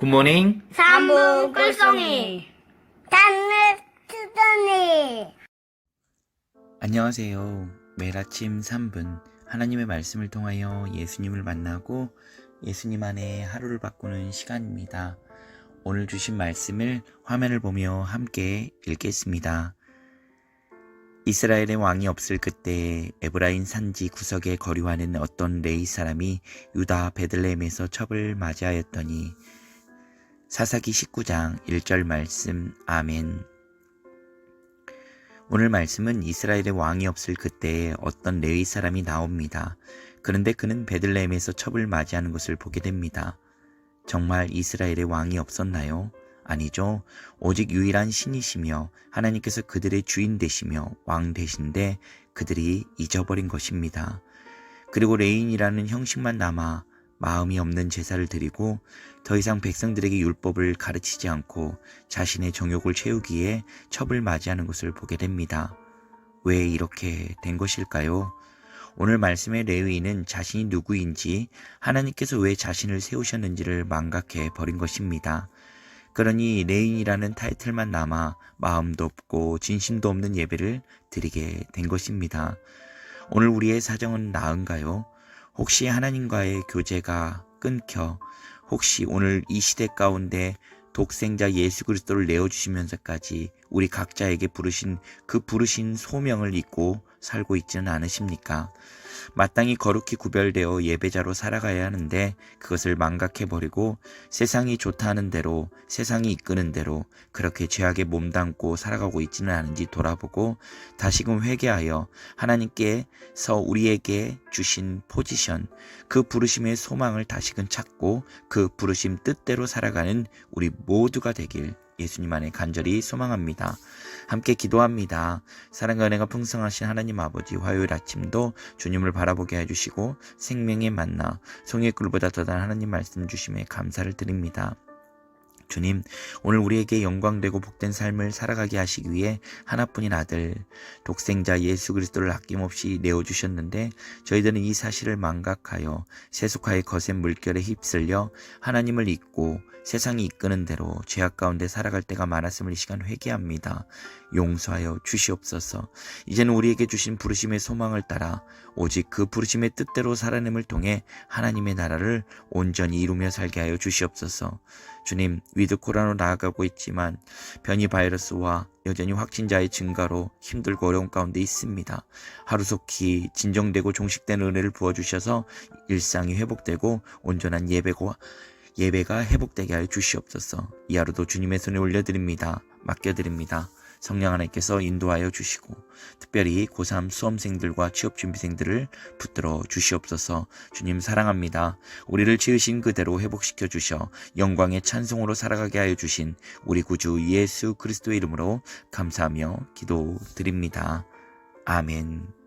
굿모닝. 삼부 꿀송이 단을 트더니 안녕하세요. 매일 아침 3분 하나님의 말씀을 통하여 예수님을 만나고 예수님 안에 하루를 바꾸는 시간입니다. 오늘 주신 말씀을 화면을 보며 함께 읽겠습니다. 이스라엘의 왕이 없을 그때 에브라인 산지 구석에 거류하는 어떤 레이 사람이 유다 베들레헴에서 첩을 맞이하였더니 사사기 19장 1절 말씀 아멘. 오늘 말씀은 이스라엘의 왕이 없을 그때에 어떤 레위 사람이 나옵니다. 그런데 그는 베들레헴에서 첩을 맞이하는 것을 보게 됩니다. 정말 이스라엘의 왕이 없었나요? 아니죠. 오직 유일한 신이시며 하나님께서 그들의 주인 되시며 왕 되신데 그들이 잊어버린 것입니다. 그리고 레인이라는 형식만 남아 마음이 없는 제사를 드리고 더 이상 백성들에게 율법을 가르치지 않고 자신의 정욕을 채우기에 첩을 맞이하는 것을 보게 됩니다. 왜 이렇게 된 것일까요? 오늘 말씀의 레위인은 자신이 누구인지 하나님께서 왜 자신을 세우셨는지를 망각해 버린 것입니다. 그러니 레인이라는 타이틀만 남아 마음도 없고 진심도 없는 예배를 드리게 된 것입니다. 오늘 우리의 사정은 나은가요? 혹시 하나님과의 교제가 끊겨 혹시 오늘 이 시대 가운데 독생자 예수 그리스도를 내어 주시면서까지 우리 각자에게 부르신 그 부르신 소명을 잊고 살고 있지는 않으십니까? 마땅히 거룩히 구별되어 예배자로 살아가야 하는데 그것을 망각해 버리고 세상이 좋다는 대로 세상이 이끄는 대로 그렇게 죄악에 몸담고 살아가고 있지는 않은지 돌아보고 다시금 회개하여 하나님께서 우리에게 주신 포지션 그 부르심의 소망을 다시금 찾고 그 부르심 뜻대로 살아가는 우리 모두가 되길 예수님 안에 간절히 소망합니다. 함께 기도합니다. 사랑과 은혜가 풍성하신 하나님 아버지 화요일 아침도 주님을 바라보게 해주시고 생명의 만나 송의 꿀보다 더단 하나님 말씀 주심에 감사를 드립니다. 주님, 오늘 우리에게 영광되고 복된 삶을 살아가게 하시기 위해 하나뿐인 아들, 독생자 예수 그리스도를 아낌없이 내어주셨는데 저희들은 이 사실을 망각하여 세속화의 거센 물결에 휩쓸려 하나님을 잊고 세상이 이끄는 대로 죄악 가운데 살아갈 때가 많았음을 이 시간 회개합니다. 용서하여 주시옵소서. 이제는 우리에게 주신 부르심의 소망을 따라 오직 그 부르심의 뜻대로 살아냄을 통해 하나님의 나라를 온전히 이루며 살게 하여 주시옵소서. 주님, 위드 코로나로 나아가고 있지만 변이 바이러스와 여전히 확진자의 증가로 힘들고 어려운 가운데 있습니다. 하루속히 진정되고 종식된 은혜를 부어주셔서 일상이 회복되고 온전한 예배고 예배가 회복되게 하여 주시옵소서. 이 하루도 주님의 손에 올려드립니다. 맡겨드립니다. 성령 하나님께서 인도하여 주시고 특별히 고3 수험생들과 취업 준비생들을 붙들어 주시옵소서 주님 사랑합니다. 우리를 지으신 그대로 회복시켜 주셔 영광의 찬송으로 살아가게 하여 주신 우리 구주 예수 그리스도의 이름으로 감사하며 기도드립니다. 아멘